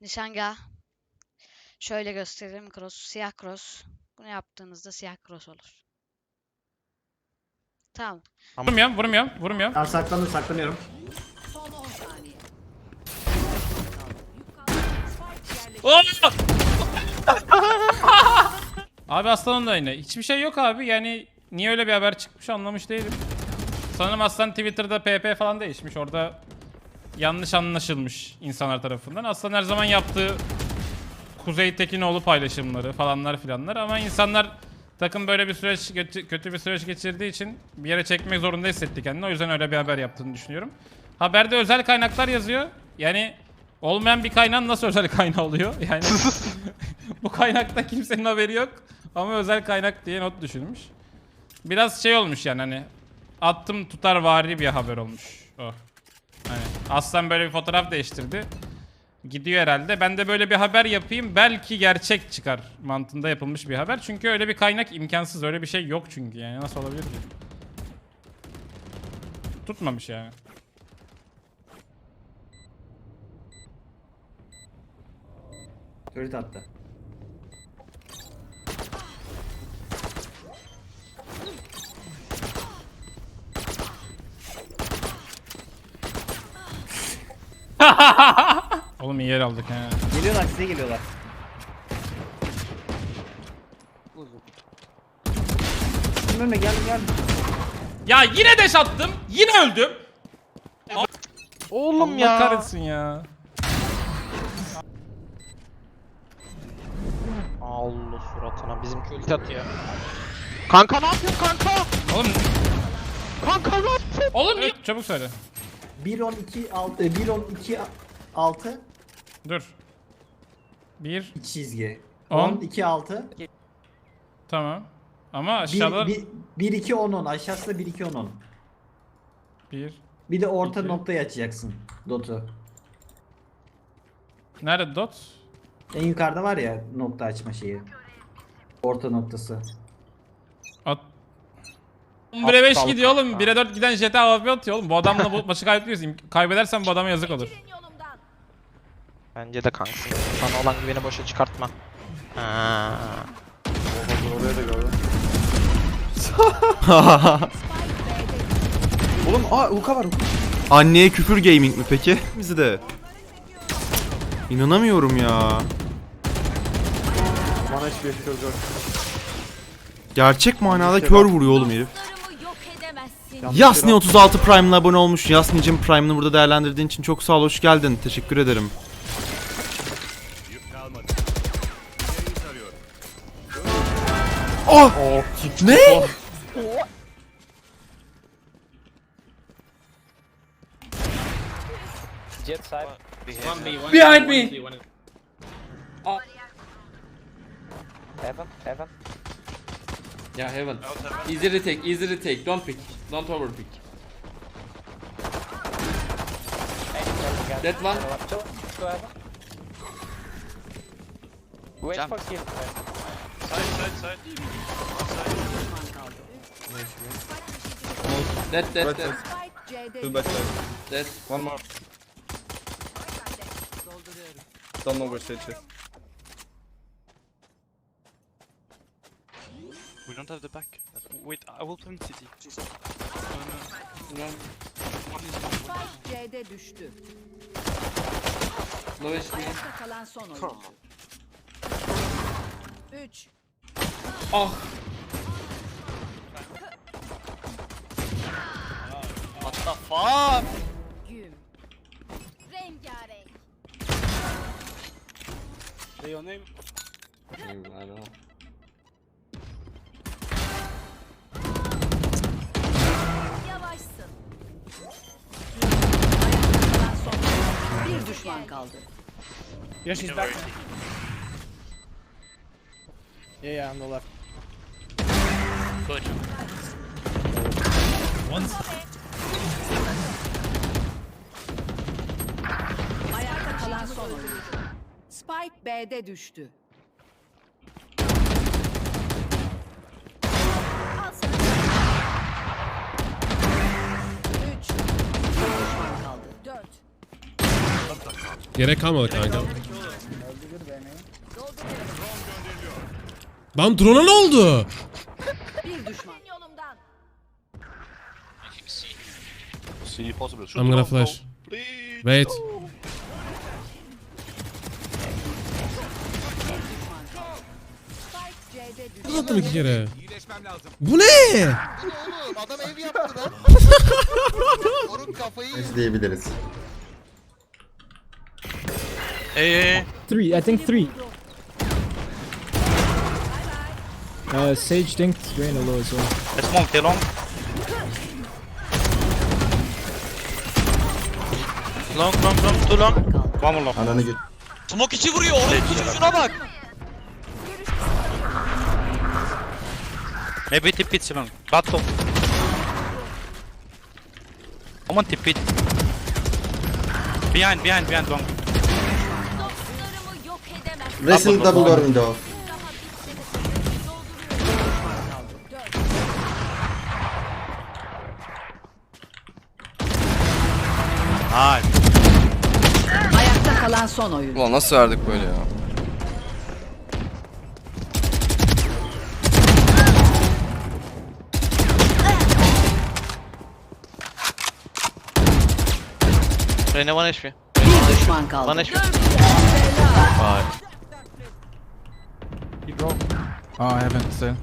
Nişanga. Şöyle göstereyim. Cross, siyah cross. Bunu yaptığınızda siyah cross olur. Tamam. Vurmuyorum, vurmuyorum, vurmuyorum. Tamam saklandım saklanıyorum. Oo! abi Aslan'ın da aynı. Hiçbir şey yok abi. Yani niye öyle bir haber çıkmış anlamış değilim. Sanırım Aslan Twitter'da PP falan değişmiş. Orada yanlış anlaşılmış insanlar tarafından. Aslan her zaman yaptığı Kuzey Tekinoğlu paylaşımları falanlar filanlar ama insanlar takım böyle bir süreç kötü bir süreç geçirdiği için bir yere çekmek zorunda hissetti kendini. O yüzden öyle bir haber yaptığını düşünüyorum. Haberde özel kaynaklar yazıyor. Yani olmayan bir kaynağın nasıl özel kaynağı oluyor? Yani bu kaynakta kimsenin haberi yok ama özel kaynak diye not düşülmüş. Biraz şey olmuş yani hani attım tutar vari bir haber olmuş o. Aslan böyle bir fotoğraf değiştirdi. Gidiyor herhalde. Ben de böyle bir haber yapayım. Belki gerçek çıkar mantığında yapılmış bir haber. Çünkü öyle bir kaynak imkansız. Öyle bir şey yok çünkü yani. Nasıl olabilir ki? Tutmamış yani. Turret attı. Oğlum iyi yer aldık he. Geliyorlar size geliyorlar. Önüne gel gel. Ya yine deş attım. Yine öldüm. Oğlum Allah ya. kahretsin ya. Allah suratına bizimki ulti atıyor. Kanka ne yapıyorsun kanka? Oğlum, Kanka ne yapıyorsun? oğlum niye- Çabuk söyle. 1 10 2 6 1 10 2 6 Dur. Bir. 2 çizgi. On. 10 2 6 Tamam. Ama 1 aşağıda 1 1 2 10 10 aşağısı da 1 2 10 10. bir. Bir de orta İki. noktayı açacaksın. Dot'u. Nerede dot? En yukarıda var ya nokta açma şeyi. Orta noktası. At. 1'e 5 Aptal gidiyor oğlum. kanka. 1'e 4 giden JT AWP atıyor oğlum. Bu adamla bu maçı kaybediyoruz. İm- Kaybedersen bu adama yazık olur. Bence de kanka. Sana olan güveni boşa çıkartma. Ha. Oğlum aa Uka var. Anneye küfür gaming mi peki? Bizi de. İnanamıyorum ya. Bana hiçbir şey yok. Gerçek manada kör vuruyor oğlum herif. Yasni 36 Prime'la abone olmuş. Yasni'cim Prime'ını burada değerlendirdiğin için çok sağ ol. Hoş geldin. Teşekkür ederim. Oh! Ne? Jet side. Behind me. Heaven, heaven. Yeah, heaven. Easy retake, easy retake. Don't pick. Don't overpick. That one. Wait for kill. That, that, that. Two back side. That. One more. Don't know where stage is. We don't have the back. Wait, I will plant city. No. C'de düştü. Low HP. Ayakta kalan son oyuncu. 3. Oh. What the fuck? Güm. Rengarenk. Say your name. I don't know. Kaldı. Yeah, she's back. Yeah, yeah, on the left. Ayakta kalan son oyuncu. Spike B'de düştü. Gerek kalmadı kanka. Lan drone'a ne oldu? Bir düşman. I'm gonna flash. Wait. Nasıl attım iki kere? Bu ne? Adam ev yaptı lan. Orun kafayı. İzleyebiliriz. Hey hey. Three, I think three. Uh, Sage dinked Reyna low as well. It's long, they're long. Long long long too long. One more long. Ananı git. Smoke içi vuruyor. Orun çocuğuna bak. Maybe tip it long. Battle. Come on, tip it. Behind, behind, behind long. Wrestling double door window. Nice. Ayakta kalan son oyun. Ulan nasıl verdik böyle ya? Reyna 1 HP. Bir düşman kaldı. 1 HP. Oh, I haven't still.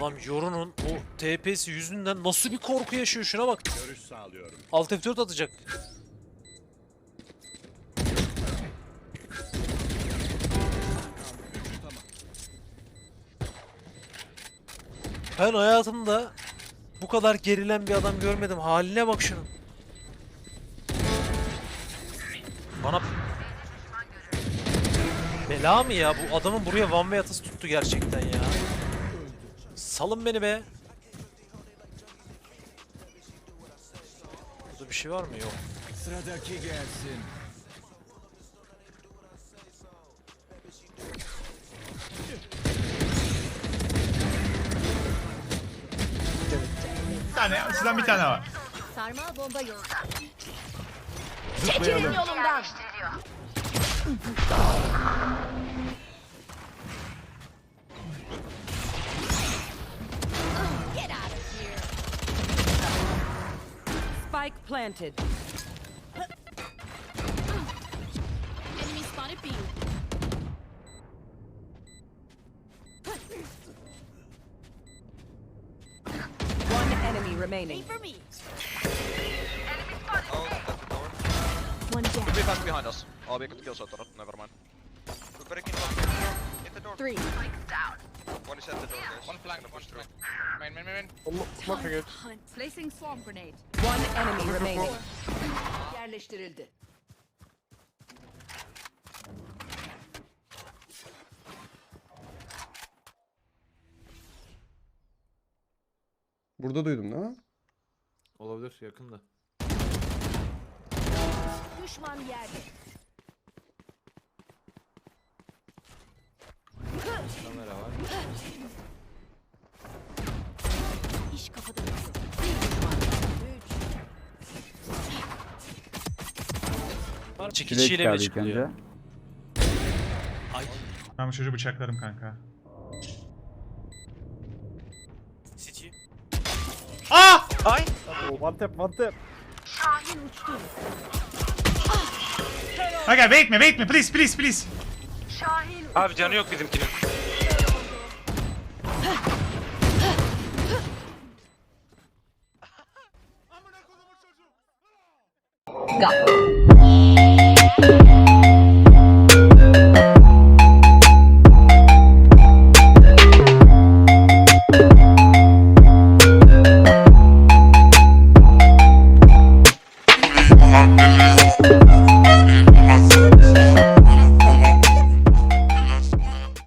Adam Yorun'un o TP'si yüzünden nasıl bir korku yaşıyor şuna bak. Alt F4 atacak. Ben hayatımda bu kadar gerilen bir adam görmedim. Haline bak şunun. Bana Bela mı ya? Bu adamın buraya one way atası tuttu gerçekten ya. Salın beni be. Burada bir şey var mı? Yok. Bir tane, sizden bir tane var. Sarmal bomba yolda. Çekilin yolumdan. Spike planted. Enemy spotted B. One enemy remaining. For me. One down. Could be fast behind us. Oh, we could kill Sotoro. Never mind. Door. Three. One is at the door, guys. One flank. Push through. Main, main, main, main. Smoking it. Placing swarm grenade. One enemy remaining. Yerleştirildi. Burada duydum değil mi? Olabilir yakında. Düşman yerde. Çekiciyle bile çıkılıyor. Ben bu çocuğu bıçaklarım kanka. City. Ah! Ay! One tap, one tap. Okay, wait me, wait me, please, please, please. Abi canı yok bizimkinin. Ga- Thank you.